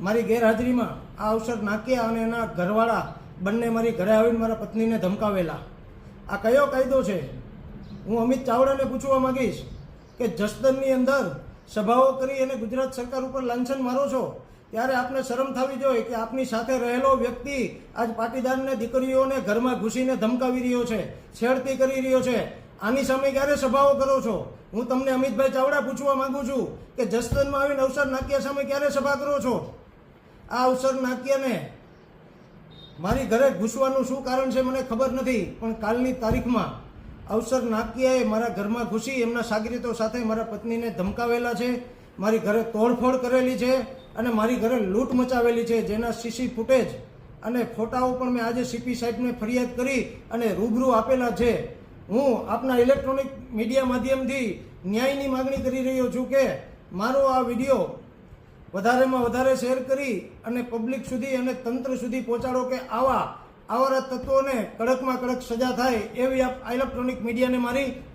મારી ગેરહાજરીમાં આ અવસર નાખ્યા અને એના ઘરવાળા બંને મારી ઘરે આવીને મારા પત્નીને ધમકાવેલા. આ કયો કાયદો છે? હું અમિત ચાવડાને પૂછવા માંગીશ કે જસદનની અંદર સભાઓ કરી અને ગુજરાત સરકાર ઉપર લાંછન મારો છો, ત્યારે આપને શરમ થવી જોઈએ કે આપની સાથે રહેલો વ્યક્તિ આજ પાટીદારને દીકરીઓને ઘરમાં ઘૂસીને ધમકાવી રહ્યો છે, છેડતી કરી રહ્યો છે. આની સામે ક્યારે સભાઓ કરો છો? હું તમને અમિતભાઈ ચાવડા પૂછવા માંગુ છું કે જસદનમાં આવીને અવસર નાક્યા સામે ક્યારે સભા કરો છો? આ અવસર નાક્યાને મારી ઘરે ઘૂસવાનું શું કારણ છે મને ખબર નથી, પણ કાલની તારીખમાં અવસર નાકિયાએ મારા ઘરમાં ઘૂસી એમના સાગરીતો સાથે મારા પત્નીને ધમકાવેલા છે, મારી ઘરે તોડફોડ કરેલી છે અને મારી ઘરે લૂંટ મચાવેલી છે, જેના સીસી ફૂટેજ અને ફોટાઓ પણ મેં આજે સીપી સાહેબને ફરિયાદ કરી અને રૂબરૂ આપેલા છે. હું આપના ઇલેક્ટ્રોનિક મીડિયા માધ્યમથી ન્યાયની માગણી કરી રહ્યો છું કે મારો આ વીડિયો વધારેમાં વધારે શેર કરી અને પબ્લિક સુધી અને તંત્ર સુધી પહોંચાડો કે આવા આવા તત્વોને કડકમાં કડક સજા થાય એવી આપ ઇલેક્ટ્રોનિક મીડિયાને મારી